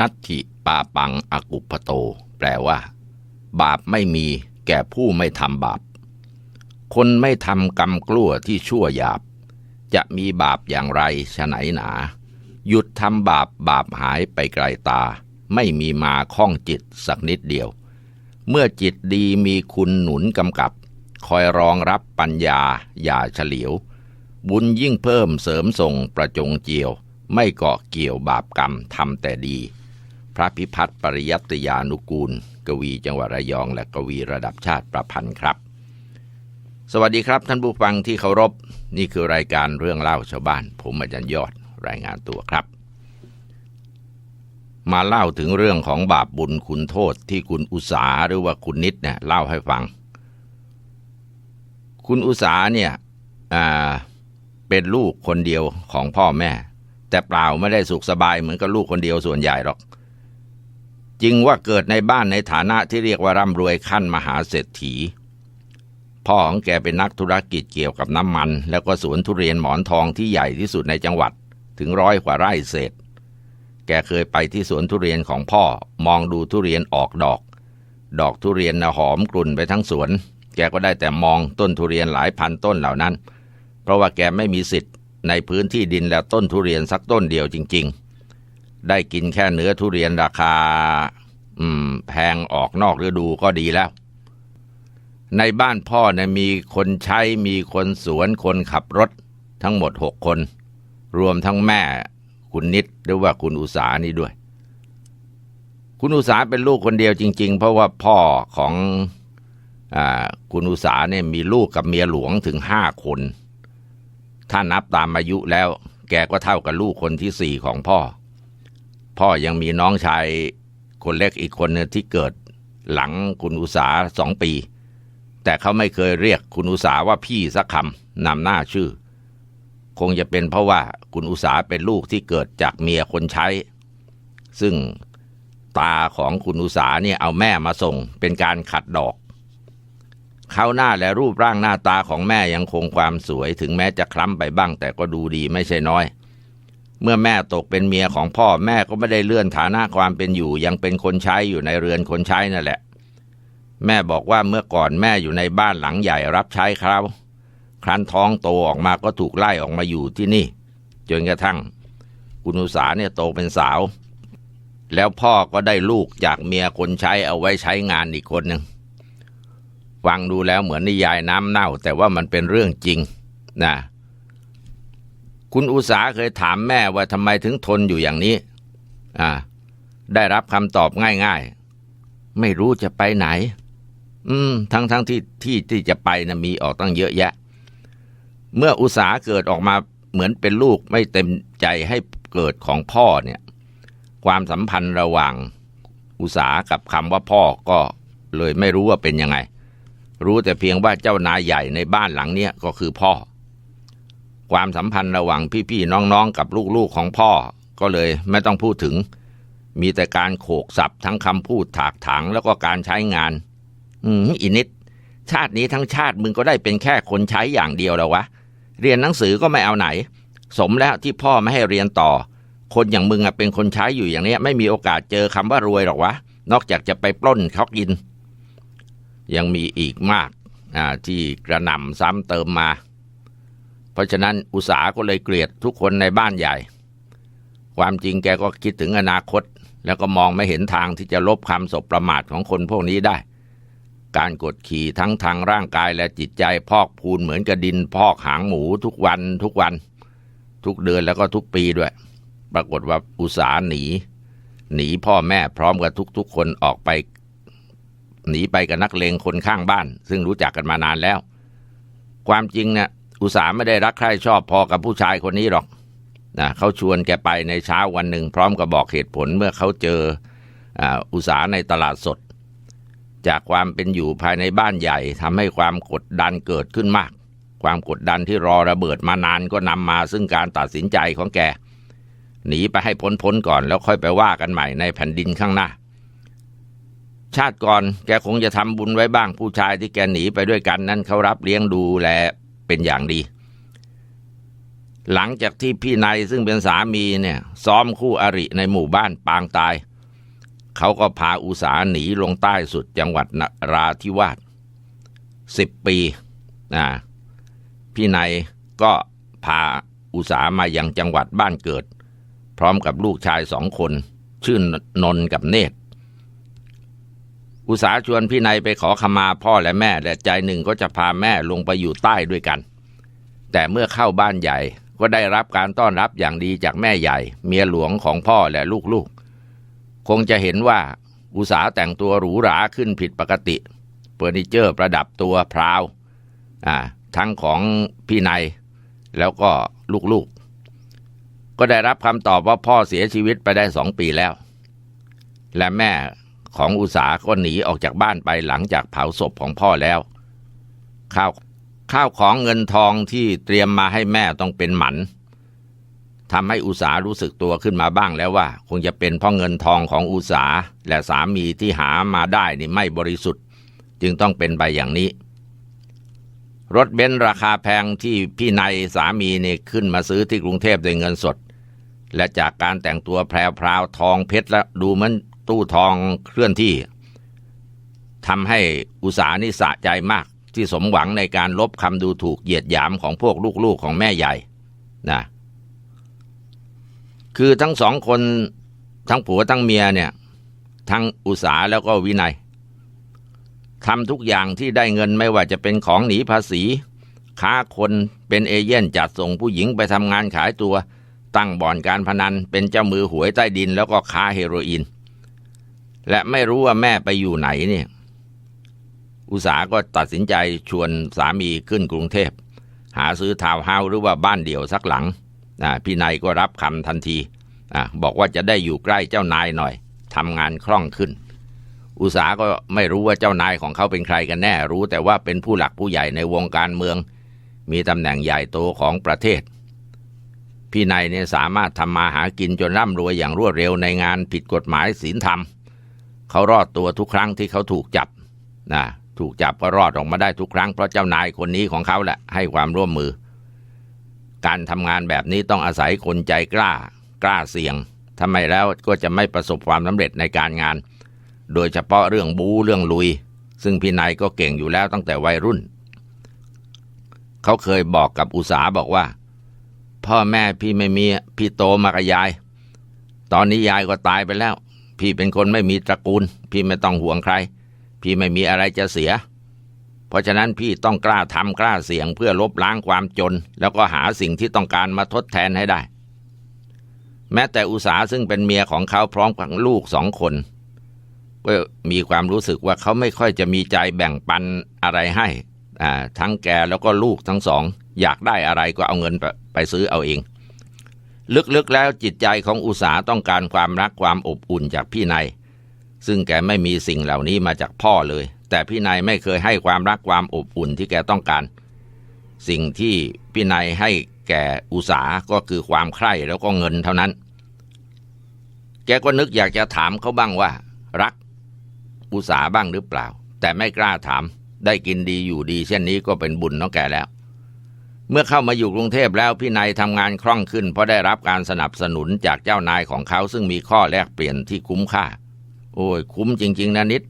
นัตถิปาปังอกุปโต แปลว่า บาปไม่มีแก่ผู้ไม่ทำบาป คนไม่ทำกรรมกลัวที่ชั่วหยาบ จะมีบาปอย่างไรฉไหนหนา หยุดทำบาปบาปหายไปไกลตา ไม่มีมาข้องจิตสักนิดเดียว เมื่อจิตดีมีคุณหนุนกำกับ คอยรองรับปัญญาอย่าเฉลียว บุญยิ่งเพิ่มเสริมส่งประจงเจียว ไม่เกาะเกี่ยวบาปกรรมทำแต่ดี พระพิพัฒน์ปริยัตยานุกูล กวีจังหวัดระยอง และกวีระดับชาติประพันธ์ครับ สวัสดีครับท่านผู้ฟังที่เคารพ นี่คือรายการเรื่องเล่าชาวบ้าน ผมอาจารย์ยอดรายงานตัวครับ มาเล่าถึงเรื่องของบาปบุญคุณโทษที่คุณอุสาหรือว่าคุณนิดเนี่ยเล่าให้ฟัง คุณอุสาเนี่ยเป็นลูกคนเดียวของพ่อแม่ แต่เปล่าไม่ได้สุขสบายเหมือนกับลูกคนเดียวส่วนใหญ่หรอก จริงว่าเกิดในบ้านในฐานะที่เรียกว่าร่ำรวยขั้นมหาเศรษฐี พ่อของแกเป็นนักธุรกิจเกี่ยวกับน้ำมัน แล้วก็สวนทุเรียนหมอนทองที่ใหญ่ที่สุดในจังหวัดถึงร้อยกว่าไร่เศษ แกเคยไปที่สวนทุเรียนของพ่อมองดูทุเรียนออกดอก ดอกทุเรียนนะหอมกลุ่นไปทั้งสวน แกก็ได้แต่มองต้นทุเรียนหลายพันต้นเหล่านั้น เพราะว่าแกไม่มีสิทธิ์ในพื้นที่ดินและต้นทุเรียนสักต้นเดียวจริง ๆ ได้กินแค่เนื้อทุเรียนราคา อืม แพงออกนอกฤดูก็ดีแล้ว ในบ้านพ่อเนี่ยมีคนใช้มีคนสวนคนขับรถ ทั้งหมดหกคน รวมทั้งแม่ คุณนิดหรือว่าคุณอุสานี่ด้วย คุณอุสาเป็นลูกคนเดียวจริง ๆ เพราะว่าพ่อของอคุณอุสาเนี่ยมีลูกกับเมียหลวงถึงห้าคน ถ้านับตามอายุแล้ว แกก็เท่ากับลูกคนที่สี่ของพ่อ พ่อยังมีน้องชายคนเล็กอีกคนนึงที่เกิดหลังคุณอุสาสองปี แต่เขาไม่เคยเรียกคุณอุสาว่าพี่สักคำนำหน้าชื่อ คงจะเป็นเพราะว่าคุณอุสาเป็นลูกที่เกิดจากเมียคนใช้ ซึ่งตาของคุณอุสาเนี่ยเอาแม่มาส่งเป็นการขัดดอกเขาหน้าและรูปร่างหน้าตาของแม่ยังคงความสวยถึงแม้จะคล้ำไปบ้างแต่ก็ดูดีไม่ใช่น้อย เมื่อแม่ตกเป็นเมียของพ่อแม่ก็ไม่ได้เลื่อนฐานะความเป็นอยู่ ยังเป็นคนใช้อยู่ในเรือนคนใช้นั่นแหละ แม่บอกว่าเมื่อก่อนแม่อยู่ในบ้านหลังใหญ่รับใช้เขาครั้นท้องโตออกมาก็ถูกไล่ออกมาอยู่ที่นี่ จนกระทั่งคุณอุสาเนี่ยโตเป็นสาว แล้วพ่อก็ได้ลูกจากเมียคนใช้เอาไว้ใช้งานอีกคนหนึ่งฟังดูแล้วเหมือนนิยายน้ำเน่า แต่ว่ามันเป็นเรื่องจริงนะ คุณอุสาเคยถามแม่ว่าทำไมถึงทนอยู่อย่างนี้ อ่า ได้รับคำตอบง่ายๆ ไม่รู้จะไปไหน อืม ทั้งทั้งที่ที่ที่จะไปนะมีออกตั้งเยอะแยะ เมื่ออุตสาเกิดออกมาเหมือนเป็นลูกไม่เต็มใจให้เกิดของพ่อเนี่ย ความสัมพันธ์ระหว่างอุตสากับคำว่าพ่อก็เลยไม่รู้ว่าเป็นยังไง รู้แต่เพียงว่าเจ้านายใหญ่ในบ้านหลังเนี้ยก็คือพ่อ ความสัมพันธ์ระหว่างพี่ๆน้องๆ กับลูกๆของพ่อ ก็เลยไม่ต้องพูดถึง มีแต่การโขกสับทั้งคำพูดถากถางแล้วก็การใช้งาน อืมอินิดชาตินี้ทั้งชาติมึงก็ได้เป็นแค่คนใช้อย่างเดียวแล้ววะ เรียนหนังสือก็ไม่เอาไหน สมแล้วที่พ่อไม่ให้เรียนต่อ คนอย่างมึงอะเป็นคนใช้อยู่อย่างเนี้ย ไม่มีโอกาสเจอคำว่ารวยหรอกวะ นอกจากจะไปปล้นเขากิน ยังมีอีกมากอ่าที่กระหน่ำซ้ำเติมมา ราะฉะนั้นอุตสาก็เลยเกลียดทุกคนในบ้านใหญ่ ความจริงแกก็คิดถึงอนาคต แล้วก็มองไม่เห็นทางที่จะลบคำสบประมาทของคนพวกนี้ได้ การกดขี่ทั้งทางร่างกายและจิตใจพอกพูนเหมือนกับดินพอกหางหมูทุกวันทุกวัน ทุกเดือนแล้วก็ทุกปีด้วย ปรากฏว่าอุตสาหหนี หนีพ่อแม่พร้อมกับทุกๆคนออกไป หนีไปกับนักเลงคนข้างบ้าน ซึ่งรู้จักกันมานานแล้ว ความจริงเนี่ย อุตสาหไม่ได้รักใคร่ชอบพอกับผู้ชายคนนี้หรอกนะเขาชวนแกไปในเช้าวันหนึ่ง พร้อมกับบอกเหตุผลเมื่อเขาเจออุตสาหในตลาดสด จากความเป็นอยู่ภายในบ้านใหญ่ทำให้ความกดดันเกิดขึ้นมาก ความกดดันที่รอระเบิดมานานก็นำมาซึ่งการตัดสินใจของแก หนีไปให้พ้นพ้นก่อนแล้วค่อยไปว่ากันใหม่ในแผ่นดินข้างหน้า ชาติก่อนแกคงจะทำบุญไว้บ้างผู้ชายที่แกหนีไปด้วยกันนั้นเขารับเลี้ยงดูแล เป็นอย่างดี หลังจากที่พี่นายซึ่งเป็นสามีเนี่ย ซ้อมคู่อริในหมู่บ้านปางตาย เขาก็พาอุสาหนีลงใต้สุดจังหวัดนราธิวาสสิบปีนะพี่นายก็พาอุสามายังจังหวัดบ้านเกิด พร้อมกับลูกชายสองคน ชื่อนนนกับเนตร อุสาชวนพี่นายไปขอขมาพ่อและแม่และใจหนึ่งก็จะพาแม่ลงไปอยู่ใต้ด้วยกัน แต่เมื่อเข้าบ้านใหญ่ก็ได้รับการต้อนรับอย่างดีจากแม่ใหญ่ เมียหลวงของพ่อและลูกๆ คงจะเห็นว่าอุสาแต่งตัวหรูหราขึ้นผิดปกติเฟอร์นิเจอร์ประดับตัวพราวอ่าทั้งของพี่นายแล้วก็ลูกๆ ก็ได้รับคำตอบว่าพ่อเสียชีวิตไปได้สองปีแล้ว และแม่ ของอุสาก็หนีออกจากบ้านไปหลังจากเผาศพของพ่อแล้ว ข้าวข้าวของเงินทองที่เตรียมมาให้แม่ต้องเป็นหมันทำให้อุสารู้สึกตัวขึ้นมาบ้างแล้วว่า คงจะเป็นเพราะเงินทองของอุสาและสามีที่หามาได้นี่ไม่บริสุทธิ์ จึงต้องเป็นไปอย่างนี้ รถเบนซ์ราคาแพงที่พี่นายสามีนี่ขึ้นมาซื้อที่กรุงเทพด้วยเงินสด และจากการแต่งตัวแพรวพราวทองเพชรและดูเหมือน ตู้ทองเคลื่อนที่ทำให้อุสานี่สะใจมากที่สมหวังในการลบคำดูถูกเหยียดหยามของพวกลูกๆของแม่ใหญ่นะคือทั้งสองคนทั้งผัวทั้งเมียเนี่ยทั้งอุสาแล้วก็วินัยทำทุกอย่างที่ได้เงินไม่ว่าจะเป็นของหนีภาษี ค้าคนเป็นเอเย่นจัดส่งผู้หญิงไปทำงานขายตัว ตั้งบ่อนการพนันเป็นเจ้ามือหวยใต้ดินแล้วก็ค้าเฮโรอีน และไม่รู้ว่าแม่ไปอยู่ไหนเนี่ย อุตสาก็ตัดสินใจชวนสามีขึ้นกรุงเทพ หาซื้อทาวน์เฮาส์หรือว่าบ้านเดี่ยวสักหลังพี่นายก็รับคำทันทีอบอกว่าจะได้อยู่ใกล้เจ้านายหน่อยทำงานคล่องขึ้น อุตสาก็ไม่รู้ว่าเจ้านายของเขาเป็นใครกันแน่ รู้แต่ว่าเป็นผู้หลักผู้ใหญ่ในวงการเมือง มีตำแหน่งใหญ่โตของประเทศ พี่นายเนี่ยสามารถทำมาหากินจนร่ำรวยอย่างรวดเร็วในงานผิดกฎหมายศีลธรรม เขารอดตัวทุกครั้งที่เขาถูกจับนะถูกจับก็รอดออกมาได้ทุกครั้งเพราะเจ้านายคนนี้ของเขาแหละให้ความร่วมมือ การทำงานแบบนี้ต้องอาศัยคนใจกล้ากล้าเสี่ยงทำไมแล้วก็จะไม่ประสบความสำเร็จในการงาน โดยเฉพาะเรื่องบูเรื่องลุย ซึ่งพี่นายก็เก่งอยู่แล้วตั้งแต่วัยรุ่น เขาเคยบอกกับอุสาบอกว่า พ่อแม่พี่ไม่มีพี่โตมากับยาย ตอนนี้ยายก็ตายไปแล้ว พี่เป็นคนไม่มีตระกูล พี่ไม่ต้องห่วงใคร พี่ไม่มีอะไรจะเสีย เพราะฉะนั้นพี่ต้องกล้าทำกล้าเสี่ยงเพื่อลบล้างความจน แล้วก็หาสิ่งที่ต้องการมาทดแทนให้ได้ แม้แต่อุสาซึ่งเป็นเมียของเขาพร้อมกับลูกสองคนก็มีความรู้สึกว่าเขาไม่ค่อยจะมีใจแบ่งปันอะไรให้ทั้งแกแล้วก็ลูกทั้งสอง อยากได้อะไรก็เอาเงินไปไปซื้อเอาเอง ลึกๆแล้วจิตใจของอุสาต้องการความรักความอบอุ่นจากพี่นายซึ่งแกไม่มีสิ่งเหล่านี้มาจากพ่อเลย แต่พี่นายไม่เคยให้ความรักความอบอุ่นที่แกต้องการ สิ่งที่พี่นายให้แกอุสาก็คือความใคร่แล้วก็เงินเท่านั้น แกก็นึกอยากจะถามเขาบ้างว่า รักอุสาบ้างหรือเปล่า แต่ไม่กล้าถาม ได้กินดีอยู่ดี เช่นนี้ก็เป็นบุญน้องแกแล้ว เมื่อเข้ามาอยู่กรุงเทพแล้วพี่นายทำงานคล่องขึ้น เพราะได้รับการสนับสนุนจากเจ้านายของเขาซึ่งมีข้อแลกเปลี่ยนที่คุ้มค่า โอ้ยคุ้มจริง ๆนะนิด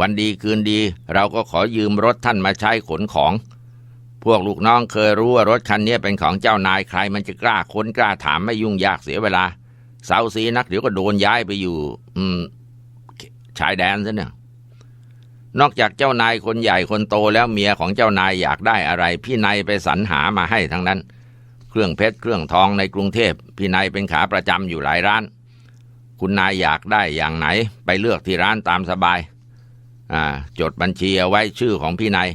วันดีคืนดี เราก็ขอยืมรถท่านมาใช้ขนของ พวกลูกน้องเคยรู้ว่ารถคันนี้เป็นของเจ้านายใครมันจะกล้าค้นกล้าถามไม่ยุ่งยากเสียเวลาเสาสีนักเดี๋ยวก็โดนย้ายไปอยู่ อืมชายแดนซะเนี่ย นอกจากเจ้านายคนใหญ่คนโตแล้วเมียของเจ้านายอยากได้อะไร พี่นายไปสรรหามาให้ทั้งนั้น เครื่องเพชรเครื่องทองในกรุงเทพ พี่นายเป็นขาประจำอยู่หลายร้าน คุณนายอยากได้อย่างไหน ไปเลือกที่ร้านตามสบายจดบัญชีเอาไว้ชื่อของพี่นาย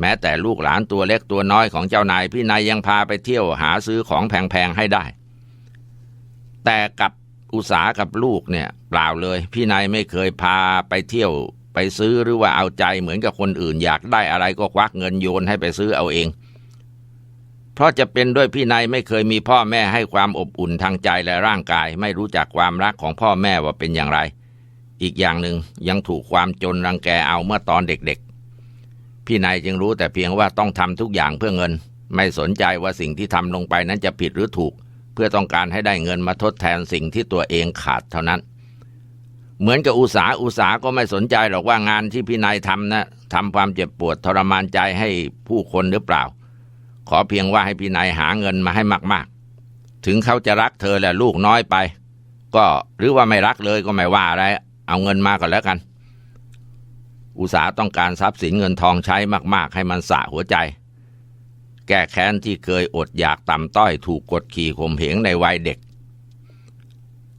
แม้แต่ลูกหลานตัวเล็กตัวน้อยของเจ้านาย พี่นายยังพาไปเที่ยวหาซื้อของแพงๆให้ได้ แต่กับอุตสาหกับลูกเนี่ยเปล่าเลย พี่นายไม่เคยพาไปเที่ยว ไปซื้อหรือว่าเอาใจเหมือนกับคนอื่นอยากได้อะไรก็ควักเงินโยนให้ไปซื้อเอาเอง เพราะจะเป็นด้วยพี่นายไม่เคยมีพ่อแม่ให้ความอบอุ่นทางใจและร่างกาย ไม่รู้จักความรักของพ่อแม่ว่าเป็นอย่างไร อีกอย่างหนึ่งยังถูกความจนรังแกเอาเมื่อตอนเด็กๆ พี่นายจึงรู้แต่เพียงว่าต้องทำทุกอย่างเพื่อเงิน ไม่สนใจว่าสิ่งที่ทำลงไปนั้นจะผิดหรือถูก เพื่อต้องการให้ได้เงินมาทดแทนสิ่งที่ตัวเองขาดเท่านั้น เหมือนกับอุสาอุสาก็ไม่สนใจหรอกว่างานที่พี่นายทำนะทำความเจ็บปวดทรมานใจให้ผู้คนหรือเปล่า ขอเพียงว่าให้พี่นายหาเงินมาให้มากๆ ถึงเขาจะรักเธอและลูกน้อยไป ก็หรือว่าไม่รักเลยก็ไม่ว่าอะไร เอาเงินมาก่อนแล้วกัน อุสาต้องการทรัพย์สินเงินทองใช้มาก ๆ ให้มันสะหัวใจ แก้แค้นที่เคยอดอยากต่ำต้อยถูกกดขี่ข่มเหงในวัยเด็ก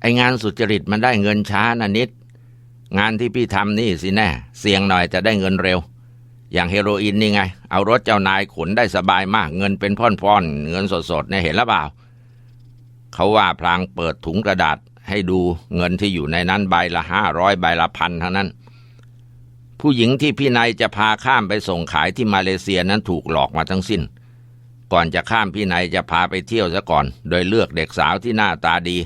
องานสุจริตมันได้เงินช้านะนิด งานที่พี่ทำนี่สิแน่ เสี่ยงหน่อยจะได้เงินเร็ว อย่างเฮโรอีนนี่ไง เอารถเจ้านายขนได้สบายมาก เงินเป็นพ่อนๆ เงินสดๆเนี่ยเห็นแล้วเปล่า เขาว่าพลางเปิดถุงกระดาษให้ดูเงินที่อยู่ในนั้นใบละห้าร้อยใบละพันเท่านั้น ผู้หญิงที่พี่นายจะพาข้ามไปส่งขายที่มาเลเซียนั้นถูกหลอกมาทั้งสิ้น ก่อนจะข้ามพี่นายจะพาไปเที่ยวซะก่อน โดยเลือกเด็กสาวที่หน้าตาดี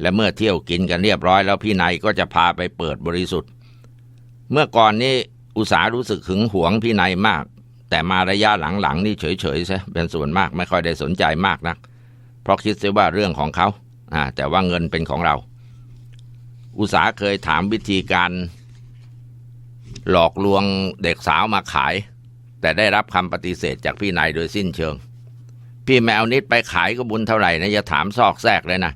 และเมื่อเที่ยวกินกันเรียบร้อยแล้วพี่นายก็จะพาไปเปิดบริสุทธิ์ เมื่อก่อนนี้อุตสาห์รู้สึกหึงหวงพี่นายมาก แต่มาระยะหลังๆนี่เฉยๆซะเป็นส่วนมากไม่ค่อยได้สนใจมากนัก เพราะคิดเสียว่าเรื่องของเขาอ่าแต่ว่าเงินเป็นของเรา อุตสาเคยถามวิธีการ หลอกลวงเด็กสาวมาขาย แต่ได้รับคำปฏิเสธจากพี่นายโดยสิ้นเชิง พี่แมวนิดไปขายก็บุญเท่าไหร่นะอย่าถามซอกแซกเลยนะ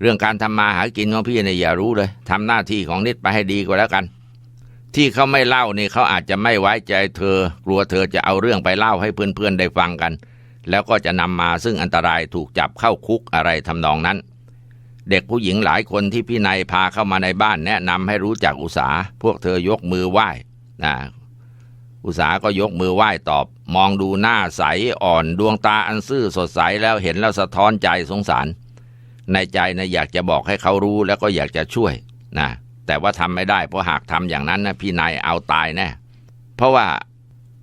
เรื่องการทำมาหากินของพี่เนี่ยอย่ารู้เลยทำหน้าที่ของนิดไปให้ดีกว่าแล้วกัน ที่เขาไม่เล่านี่เขาอาจจะไม่ไว้ใจเธอ กลัวเธอจะเอาเรื่องไปเล่าให้เพื่อนๆได้ฟังกัน แล้วก็จะนำมาซึ่งอันตรายถูกจับเข้าคุกอะไรทำนองนั้น เด็กผู้หญิงหลายคนที่พี่นายพาเข้ามาในบ้านแนะนำให้รู้จักอุสาพวกเธอยกมือไหว้นะอุสาก็ยกมือไหว้ตอบ มองดูหน้าใสอ่อนดวงตาอันซื่อสดใสแล้วเห็นแล้วสะท้อนใจสงสาร ในใจนะอยากจะบอกให้เขารู้แล้วก็อยากจะช่วยนะแต่ว่าทำไม่ได้เพราะหากทำอย่างนั้นนะพี่นายเอาตายแน่เพราะว่า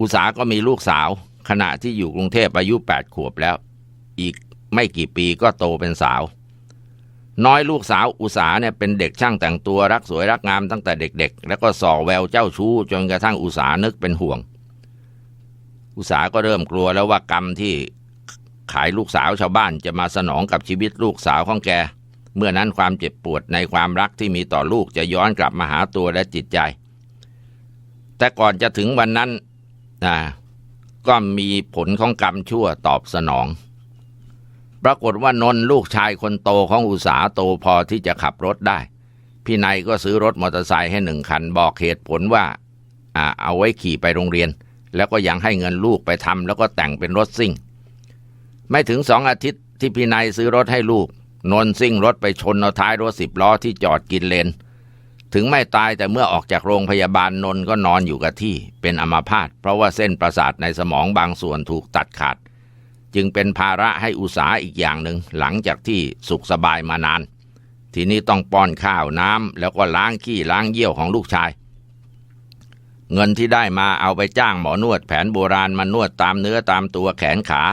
อุตสาก็มีลูกสาว ขณะที่อยู่กรุงเทพอายุแปดขวบแล้ว อีกไม่กี่ปีก็โตเป็นสาว น้อยลูกสาวอุสาเนี่ยเป็นเด็กช่างแต่งตัวรักสวยรักงามตั้งแต่เด็กๆ แล้วก็ส่อแววเจ้าชู้ จนกระทั่งอุสานึกเป็นห่วง อุสาก็เริ่มกลัวแล้วว่ากรรมที่ ขายลูกสาวชาวบ้านจะมาสนองกับชีวิตลูกสาวของแก เมื่อนั้นความเจ็บปวดในความรักที่มีต่อลูกจะย้อนกลับมาหาตัวและจิตใจ แต่ก่อนจะถึงวันนั้นนะก็มีผลของกรรมชั่วตอบสนอง ปรากฏว่านนท์ลูกชายคนโตของอุตสาโตพอที่จะขับรถได้ พี่นายก็ซื้อรถมอเตอร์ไซค์ให้หนึ่งคันบอกเหตุผลว่าอ่าเอาไว้ขี่ไปโรงเรียน แล้วก็ยังให้เงินลูกไปทำแล้วก็แต่งเป็นรถซิ่ง ไม่ถึงสองอาทิตย์ที่พี่นายซื้อรถให้ลูก นนท์ซิ่งรถไปชนเอาท้ายรถสิบล้อที่จอดกินเลน ถึงไม่ตายแต่เมื่อออกจากโรงพยาบาลนนท์ก็นอนอยู่กับที่เป็นอัมาพาตเพราะว่าเส้นประสาทในสมองบางส่วนถูกตัดขาด จึงเป็นภาระให้อุตสาอีกอย่างหนึ่งหลังจากที่สุขสบายมานาน ทีนี้ต้องป้อนข้าวน้ำแล้วก็ล้างขี้ล้างเยี่ยวของลูกชายเงินที่ได้มาเอาไปจ้างหมอนวดแผนโบราณมานวดตามเนื้อตามตัวแขนขา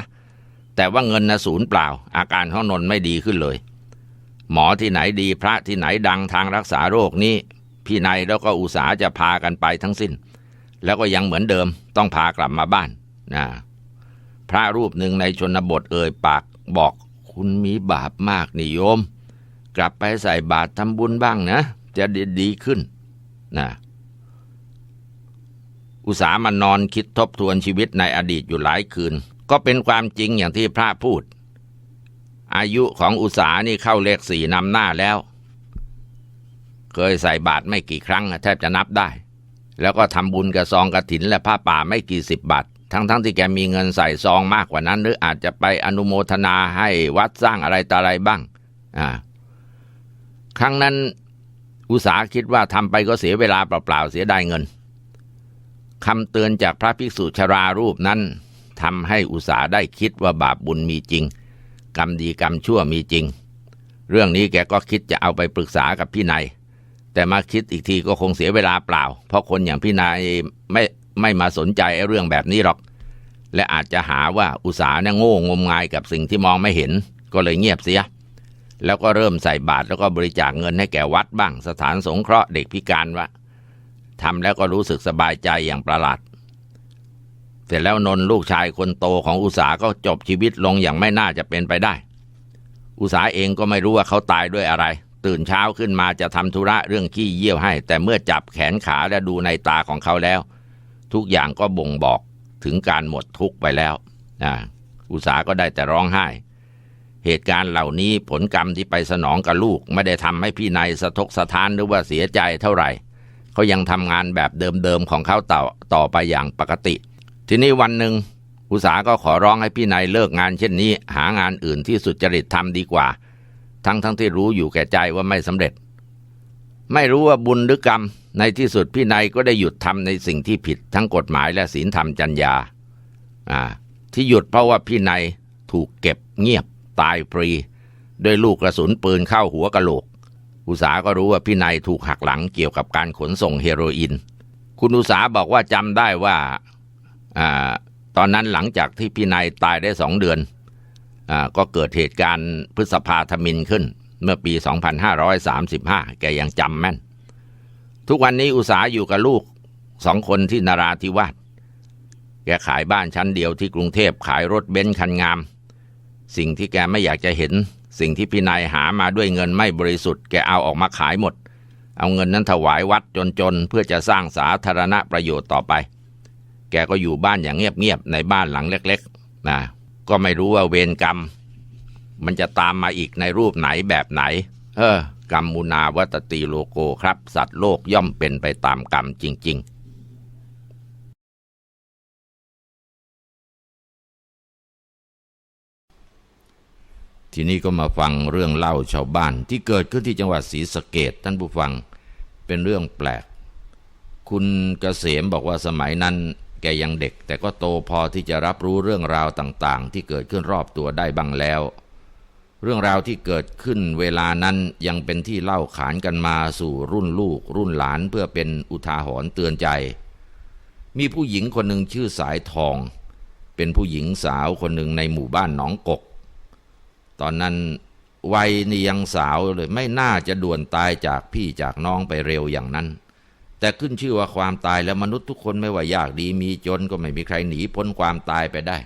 แต่ว่าเงินนะศูนย์เปล่า อาการของนนไม่ดีขึ้นเลย หมอที่ไหนดีพระที่ไหนดังทางรักษาโรคนี้ พี่นายแล้วก็อุตสาจะพากันไปทั้งสิ้น แล้วก็ยังเหมือนเดิมต้องพากลับมาบ้านนะพระรูปหนึ่งในชนบทเอ่ยปากบอกคุณมีบาปมากนิโยม กลับไปใส่บาตรทำบุญบ้างนะ จะดีดีขึ้นนะอุตสามันนอนคิดทบทวนชีวิตในอดีตอยู่หลายคืน ก็เป็นความจริงอย่างที่พระพูด อายุของอุตสานี่เข้าเลขสี่นำหน้าแล้ว เคยใส่บาตรไม่กี่ครั้งแทบจะนับได้ แล้วก็ทำบุญกับซองกระถินและผ้าป่าไม่กี่สิบบาททั้งๆทที่แกมีเงินใส่ซองมากกว่านั้น หรืออาจจะไปอนุโมทนาให้วัดสร้างอะไรต่ออะไรบ้าง อ่า ครั้งนั้นอุสาคิดว่าทำไปก็เสียเวลาเปล่าๆเสียได้เงินคำเตือนจากพระภิกษุชรารูปนั้น ทำให้อุตสาได้คิดว่าบาปบุญมีจริง กรรมดีกรรมชั่วมีจริง เรื่องนี้แกก็คิดจะเอาไปปรึกษากับพี่นายแต่มาคิดอีกทีก็คงเสียเวลาเปล่า เพราะคนอย่างพี่นายไม่ไม่มาสนใจเรื่องแบบนี้หรอก และอาจจะหาว่าอุตสาเนี่ยโง่งมงายกับสิ่งที่มองไม่เห็น ก็เลยเงียบเสีย แล้วก็เริ่มใส่บาตรแล้วก็บริจาคเงินให้แก่วัดบ้าง สถานสงเคราะห์เด็กพิการวะทำแล้วก็รู้สึกสบายใจอย่างประหลาด เสร็จแล้วนนลูกชายคนโตของอุสาก็จบชีวิตลงอย่างไม่น่าจะเป็นไปได้ อุสาเองก็ไม่รู้ว่าเขาตายด้วยอะไร ตื่นเช้าขึ้นมาจะทำธุระเรื่องขี้เยี่ยวให้ แต่เมื่อจับแขนขาและดูในตาของเขาแล้ว ทุกอย่างก็บ่งบอกถึงการหมดทุกข์ไปแล้วอ่าอุษาก็ได้แต่ร้องไห้ เหตุการณ์เหล่านี้ผลกรรมที่ไปสนองกับลูก ไม่ได้ทำให้พี่นายสะทกสะท้านหรือว่าเสียใจเท่าไหร่เขายังทำงานแบบเดิมๆของเขาต่อต่อไปอย่างปกติ ทีนี้วันหนึ่งอุษาก็ขอร้องให้พี่นายเลิกงานเช่นนี้ หางานอื่นที่สุจริตทำดีกว่า ทั้งทั้งที่รู้อยู่แก่ใจว่าไม่สำเร็จ ไม่รู้ว่าบุญหรือกรรม ในที่สุดพี่นายก็ได้หยุดทำในสิ่งที่ผิดทั้งกฎหมายและศีลธรรมจัญญาอ่าที่หยุดเพราะว่าพี่นายถูกเก็บเงียบตายฟรีด้วยลูกกระสุนปืนเข้าหัวกะโหลก อุสาก็รู้ว่าพี่นายถูกหักหลังเกี่ยวกับการขนส่งเฮโรอีน คุณอุสาบอกว่าจำได้ว่า ตอนนั้นหลังจากที่พี่นายตายได้สองเดือนอก็เกิดเหตุการณ์พฤษภาธมินขึ้น เมื่อปี 2535 แกยังจำแม่น ทุกวันนี้อุตสาอยู่กับลูกสองคนที่นาราธิวาสแกขายบ้านชั้นเดียวที่กรุงเทพขายรถเบนซ์คันงาม สิ่งที่แกไม่อยากจะเห็น สิ่งที่พี่นายหามาด้วยเงินไม่บริสุทธิ์แกเอาออกมาขายหมด เอาเงินนั้นถวายวัดจนๆเพื่อจะสร้างสาธารณประโยชน์ต่อไป แกก็อยู่บ้านอย่างเงียบๆในบ้านหลังเล็กๆนะก็ไม่รู้ว่าเวรกรรม มันจะตามมาอีกในรูปไหนแบบไหน เออกรรมมุนาวัตติโลโกครับ สัตว์โลกย่อมเป็นไปตามกรรมจริง ๆทีนี้ก็มาฟังเรื่องเล่าชาวบ้านที่เกิดขึ้นที่จังหวัดศรีสะเกดท่านผู้ฟังเป็นเรื่องแปลก คุณเกษมบอกว่าสมัยนั้น แกยังเด็ก แต่ก็โตพอที่จะรับรู้เรื่องราวต่างๆ ที่เกิดขึ้นรอบตัวได้บ้างแล้ว เรื่องราวที่เกิดขึ้นเวลานั้นยังเป็นที่เล่าขานกันมาสู่รุ่นลูก รุ่นหลานเพื่อเป็นอุทาหรณ์เตือนใจ มีผู้หญิงคนหนึ่งชื่อสายทอง เป็นผู้หญิงสาวคนหนึ่งในหมู่บ้านหนองกก ตอนนั้นวัยนี่ยังสาวเลยไม่น่าจะด่วนตายจากพี่จากน้องไปเร็วอย่างนั้น แต่ขึ้นชื่อว่าความตายแล้วมนุษย์ทุกคนไม่ว่ายากดีมีจนก็ไม่มีใครหนีพ้นความตายไปได้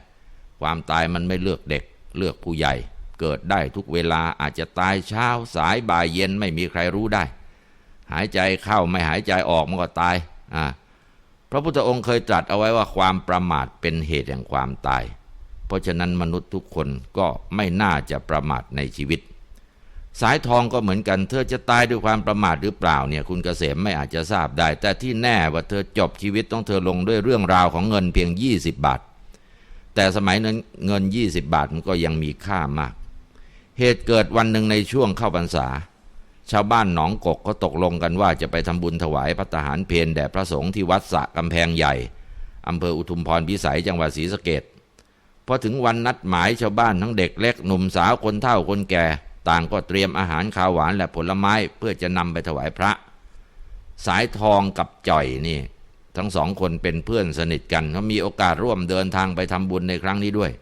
ความตายมันไม่เลือกเด็ก เลือกผู้ใหญ่ เกิดได้ทุกเวลาอาจจะตายเช้าสายบ่ายเย็นไม่มีใครรู้ได้ หายใจเข้าไม่หายใจออกมันก็ตายอ่าพระพุทธองค์เคยตรัสเอาไว้ว่าความประมาทเป็นเหตุแห่งความตาย เพราะฉะนั้นมนุษย์ทุกคนก็ไม่น่าจะประมาทในชีวิต สายทองก็เหมือนกัน เธอจะตายด้วยความประมาทหรือเปล่าเนี่ย คุณเกษมไม่อาจจะทราบได้ แต่ที่แน่ว่าเธอจบชีวิตต้องเธอลงด้วยเรื่องราวของเงินเพียง 20 บาท แต่สมัยนั้นเงิน 20 บาทมันก็ยังมีค่ามาก เหตุเกิดวันหนึ่งในช่วงเข้าพรรษา ชาวบ้านหนองกกก็ตกลงกันว่าจะไปทำบุญถวายพระทหารเพนแด่พระสงฆ์ที่วัดสะกำแพงใหญ่อำเภออุทุมพรพิสัยจังหวัดศรีสะเกดพอถึงวันนัดหมายชาวบ้านทั้งเด็กเล็กหนุ่มสาวคนเฒ่าคนแก่ ต่างก็เตรียมอาหารข้าวหวานและผลไม้เพื่อจะนำไปถวายพระ สายทองกับจ่อยนี่ ทั้งสองคนเป็นเพื่อนสนิทกันเขามีโอกาสร่วมเดินทางไปทำบุญในครั้งนี้ด้วย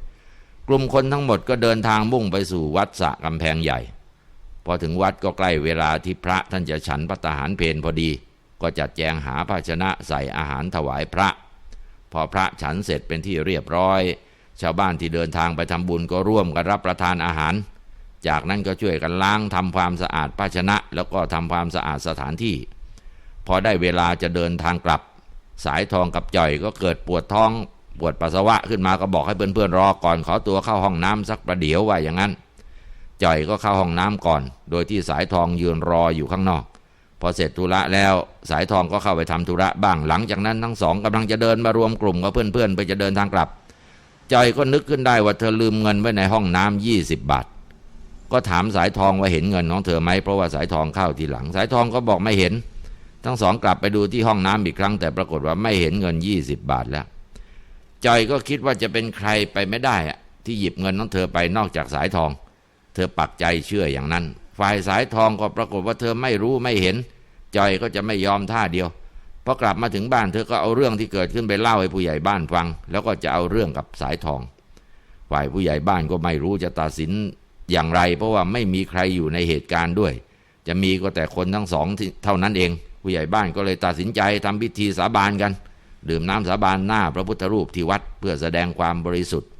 กลุ่มคนทั้งหมดก็เดินทางมุ่งไปสู่วัดสะกำแพงใหญ่ พอถึงวัดก็ใกล้เวลาที่พระท่านจะฉันพระทหารเพนพอดี ก็จัดแจงหาภาชนะใส่อาหารถวายพระ พอพระฉันเสร็จเป็นที่เรียบร้อย ชาวบ้านที่เดินทางไปทำบุญก็ร่วมกันรับประทานอาหาร จากนั้นก็ช่วยกันล้างทำความสะอาดภาชนะ แล้วก็ทำความสะอาดสถานที่ พอได้เวลาจะเดินทางกลับ สายทองกับจ่อยก็เกิดปวดท้องปวดปัสสาวะขึ้นมาก็บอกให้เพื่อนๆรอก่อนขอตัวเข้าห้องน้ำสักประเดี๋ยวว่าอย่างนั้น จ่อยก็เข้าห้องน้ำก่อน โดยที่สายทองยืนรออยู่ข้างนอก พอเสร็จธุระแล้วสายทองก็เข้าไปทำธุระบ้างหลังจากนั้นทั้งสองกำลังจะเดินมารวมกลุ่มกับเพื่อนๆเพื่อจะเดินทางกลับ จ่อยก็นึกขึ้นได้ว่าเธอลืมเงินไว้ในห้องน้ำยี่สิบบาท ก็ถามสายทองว่าเห็นเงินของเธอไหมเพราะว่าสายทองเข้าทีหลัง สายทองก็บอกไม่เห็น ทั้งสองกลับไปดูที่ห้องน้ำอีกครั้ง แต่ปรากฏว่าไม่เห็นเงินยี่สิบบาทแล้วจอยก็คิดว่าจะเป็นใครไปไม่ได้อะที่หยิบเงินของเธอไปนอกจากสายทอง เธอปักใจเชื่ออย่างนั้น ฝ่ายสายทองก็ปรากฏว่าเธอไม่รู้ไม่เห็น จอยก็จะไม่ยอมท่าเดียวพอกลับมาถึงบ้านเธอก็เอาเรื่องที่เกิดขึ้นไปเล่าให้ผู้ใหญ่บ้านฟัง แล้วก็จะเอาเรื่องกับสายทอง ฝ่ายผู้ใหญ่บ้านก็ไม่รู้จะตัดสิน อย่างไร เพราะว่าไม่มีใครอยู่ในเหตุการณ์ด้วย จะมีก็แต่คนทั้งสองเท่านั้นเอง ผู้ใหญ่บ้านก็เลยตัดสินใจทำพิธีสาบานกัน ดื่มน้ำสาบานหน้าพระพุทธรูปที่วัดเพื่อแสดงความบริสุทธิ์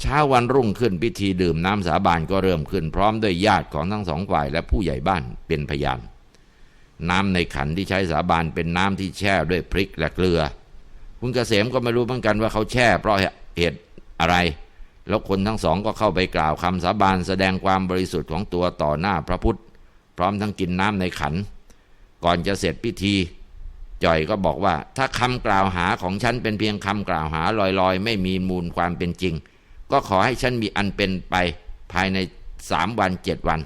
เช้าวันรุ่งขึ้นพิธีดื่มน้ำสาบานก็เริ่มขึ้นพร้อมด้วยญาติของทั้งสองฝ่ายและผู้ใหญ่บ้านเป็นพยานน้ำในขันที่ใช้สาบานเป็นน้ำที่แช่ด้วยพริกและเกลือ คุณเกษมก็ไม่รู้เหมือนกันว่าเขาแช่เพราะเหตุอะไร แล้วคนทั้งสองก็เข้าไปกล่าวคำสาบานแสดงความบริสุทธิ์ของตัวต่อหน้าพระพุทธ พร้อมทั้งกินน้ำในขัน ก่อนจะเสร็จพิธี จ่อยก็บอกว่า ถ้าคำกล่าวหาของฉันเป็นเพียงคำกล่าวหาลอยๆ ไม่มีมูลความเป็นจริง ก็ขอให้ฉันมีอันเป็นไปภายในสามวันเจ็ดวัน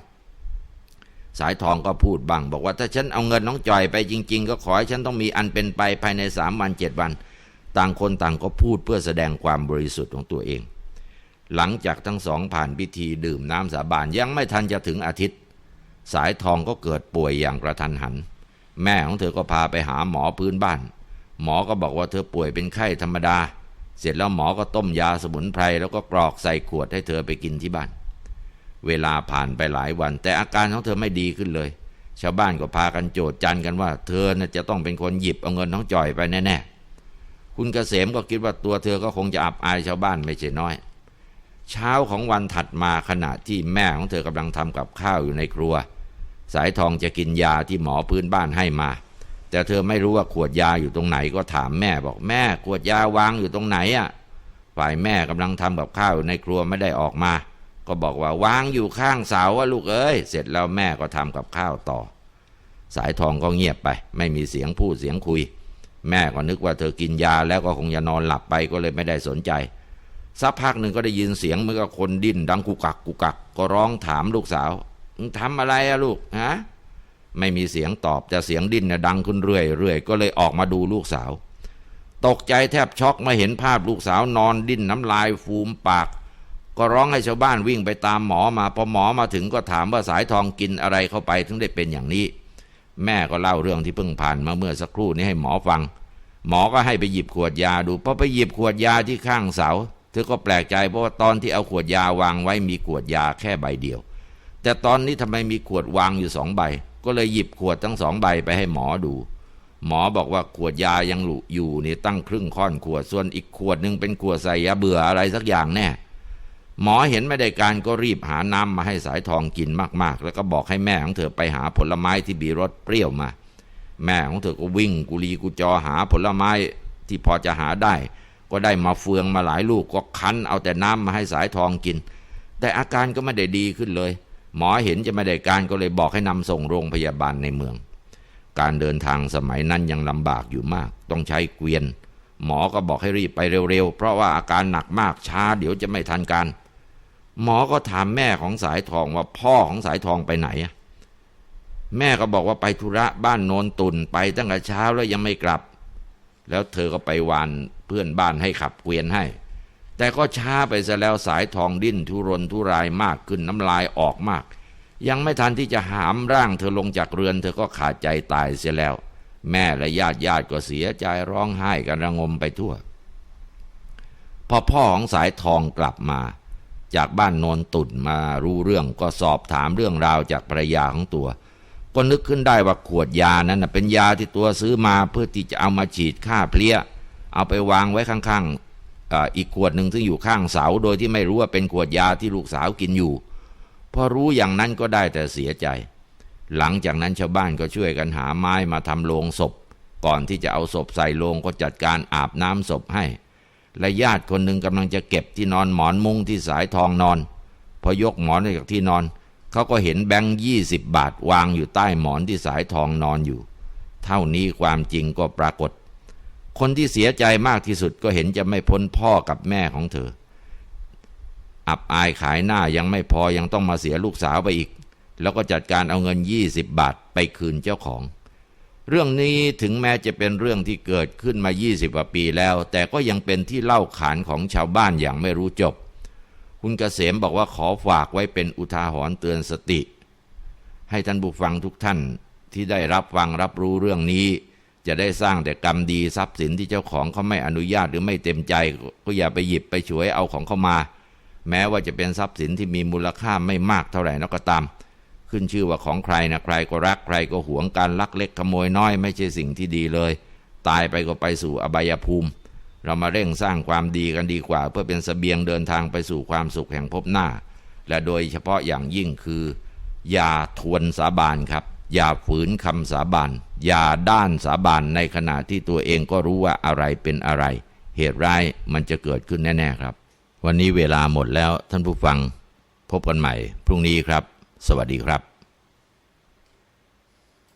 สายทองก็พูดบ้างบอกว่าถ้าฉันเอาเงินน้องจ่อยไปจริง ๆ ก็ขอให้ฉันต้องมีอันเป็นไปภายในสามวันเจ็ดวัน ต่างคนต่างก็พูดเพื่อแสดงความบริสุทธิ์ของตัวเอง หลังจากทั้งสองผ่านพิธีดื่มน้ำสาบานยังไม่ทันจะถึงอาทิตย์ สายทองก็เกิดป่วยอย่างกระทันหัน แม่ของเธอก็พาไปหาหมอพื้นบ้าน หมอก็บอกว่าเธอป่วยเป็นไข้ธรรมดา เสร็จแล้วหมอก็ต้มยาสมุนไพรแล้วก็กรอกใส่ขวดให้เธอไปกินที่บ้าน เวลาผ่านไปหลายวัน แต่อาการของเธอไม่ดีขึ้นเลย ชาวบ้านก็พากันโจดจันกันว่า เธอน่ะจะต้องเป็นคนหยิบเอาเงินน้องจ่อยไปแน่ๆคุณเกษมก็คิดว่าตัวเธอก็คงจะอับอายชาวบ้านไม่ใช่น้อย เช้าของวันถัดมาขณะที่แม่ของเธอกำลังทำกับข้าวอยู่ในครัว สายทองจะกินยาที่หมอพื้นบ้านให้มา แต่เธอไม่รู้ว่าขวดยาอยู่ตรงไหนก็ถามแม่บอกแม่ขวดยาวางอยู่ตรงไหนอะฝ่ายแม่กำลังทำกับข้าวอยู่ในครัวไม่ได้ออกมา ก็บอกว่าวางอยู่ข้างเสาว่าลูกเอ้ยเสร็จแล้วแม่ก็ทำกับข้าวต่อ สายทองก็เงียบไป ไม่มีเสียงพูดเสียงคุย แม่ก็นึกว่าเธอกินยาแล้วก็คงจะนอนหลับไปก็เลยไม่ได้สนใจ สักพักหนึ่งก็ได้ยินเสียงเหมือนกับคนดิ้นดังกุกักกุกัก ก็ร้องถามลูกสาวทำอะไรอะลูกฮะไม่มีเสียงตอบแต่เสียงดิ้นน่ะดังขึ้นเรื่อยเรื่อยก็เลยออกมาดูลูกสาว ตกใจแทบช็อกมาเห็นภาพลูกสาวนอนดิ้นน้ำลายฟูมปาก ก็ร้องให้ชาวบ้านวิ่งไปตามหมอมาพอหมอมาถึงก็ถามว่าสายทองกินอะไรเข้าไปถึงได้เป็นอย่างนี้ แม่ก็เล่าเรื่องที่เพิ่งผ่านมาเมื่อสักครู่นี้ให้หมอฟัง หมอก็ให้ไปหยิบขวดยาดูพอไปหยิบขวดยาที่ข้างเสา เธอก็แปลกใจเพราะว่าตอนที่เอาขวดยาวางไว้มีขวดยาแค่ใบเดียว แต่ตอนนี้ทำไมมีขวดวางอยู่สองใบ ก็เลยหยิบขวดทั้งสองใบไปให้หมอดู หมอบอกว่าขวดยายังหลุอยู่นี่ตั้งครึ่งค่อนขวดส่วนอีกขวดหนึ่งเป็นขวดใส่ยาเบื่ออะไรสักอย่างแน่หมอเห็นไม่ได้การก็รีบหาน้ำมาให้สายทองกินมากๆ แล้วก็บอกให้แม่ของเธอไปหาผลไม้ที่มีรสเปรี้ยวมา แม่ของเธอก็วิ่งกุลีกุจอหาผลไม้ที่พอจะหาได้ ก็ได้มาเฟืองมาหลายลูกก็คั้นเอาแต่น้ำมาให้สายทองกิน แต่อาการก็ไม่ได้ดีขึ้นเลย หมอเห็นจะไม่ได้การก็เลยบอกให้นำส่งโรงพยาบาลในเมือง การเดินทางสมัยนั้นยังลำบากอยู่มาก ต้องใช้เกวียน หมอก็บอกให้รีบไปเร็วๆ เพราะว่าอาการหนักมากช้าเดี๋ยวจะไม่ทันการ หมอก็ถามแม่ของสายทองว่าพ่อของสายทองไปไหนแม่ก็บอกว่าไปธุระบ้านโนนตุนไปตั้งแต่เช้าแล้วยังไม่กลับ แล้วเธอก็ไปวานเพื่อนบ้านให้ขับเกวียนให้ แต่ก็ช้าไปซะแล้วสายทองดิ้นทุรนทุรายมากขึ้นน้ำลายออกมาก ยังไม่ทันที่จะหามร่างเธอลงจากเรือน เธอก็ขาดใจตายเสียแล้ว แม่และญาติญาติก็เสียใจร้องไห้กันระงมไปทั่ว พอพ่อของสายทองกลับมา จากบ้านโนนตุ่นมารู้เรื่องก็สอบถามเรื่องราวจากภรรยาของตัว ก็นึกขึ้นได้ว่าขวดยานั้นนะเป็นยาที่ตัวซื้อมาเพื่อที่จะเอามาฉีดฆ่าเพลี้ย เอาไปวางไว้ข้างๆอีกขวดหนึ่งซึ่งอยู่ข้างเสา โดยที่ไม่รู้ว่าเป็นขวดยาที่ลูกสาวกินอยู่ พอรู้อย่างนั้นก็ได้แต่เสียใจ หลังจากนั้นชาวบ้านก็ช่วยกันหาไม้มาทำโลงศพ ก่อนที่จะเอาศพใส่โลงก็จัดการอาบน้ำศพให้ และญาติคนหนึ่งกำลังจะเก็บที่นอนหมอนมุ้งที่สายทองนอน พอยกหมอนออกจากที่นอน เขาก็เห็นแบงค์ยี่สิบบาทวางอยู่ใต้หมอนที่สายทองนอนอยู่ เท่านี้ความจริงก็ปรากฏ คนที่เสียใจมากที่สุดก็เห็นจะไม่พ้นพ่อกับแม่ของเธอ อับอายขายหน้ายังไม่พอยังต้องมาเสียลูกสาวไปอีก แล้วก็จัดการเอาเงิน20บาทไปคืนเจ้าของ เรื่องนี้ถึงแม้จะเป็นเรื่องที่เกิดขึ้นมา 20กว่าปีแล้ว แต่ก็ยังเป็นที่เล่าขานของชาวบ้านอย่างไม่รู้จบ คุณเกษมบอกว่าขอฝากไว้เป็นอุทาหรณ์เตือนสติ ให้ท่านผู้ฟังทุกท่านที่ได้รับฟังรับรู้เรื่องนี้ จะได้สร้างแต่กรรมดีทรัพย์สินที่เจ้าของเขาไม่อนุญาตหรือไม่เต็มใจ ก็อย่าไปหยิบไปฉวยเอาของเขามา แม้ว่าจะเป็นทรัพย์สินที่มีมูลค่าไม่มากเท่าไหร่นักก็ตาม ขึ้นชื่อว่าของใครนะใครก็รักใครก็หวงการลักเล็กขโมยน้อย ไม่ใช่สิ่งที่ดีเลย ตายไปก็ไปสู่อบายภูมิ เรามาเร่งสร้างความดีกันดีกว่า เพื่อเป็นสเสบียงเดินทางไปสู่ความสุขแห่งภพหน้า และโดยเฉพาะอย่างยิ่งคือ อย่าทวนสาบานครับ อย่าฝืนคำสาบานอย่าด้านสาบานในขณะที่ตัวเองก็รู้ว่าอะไรเป็นอะไร เหตุร้ายมันจะเกิดขึ้นแน่ ๆครับ วันนี้เวลาหมดแล้วท่านผู้ฟัง พบกันใหม่ พรุ่งนี้ครับ สวัสดีครับ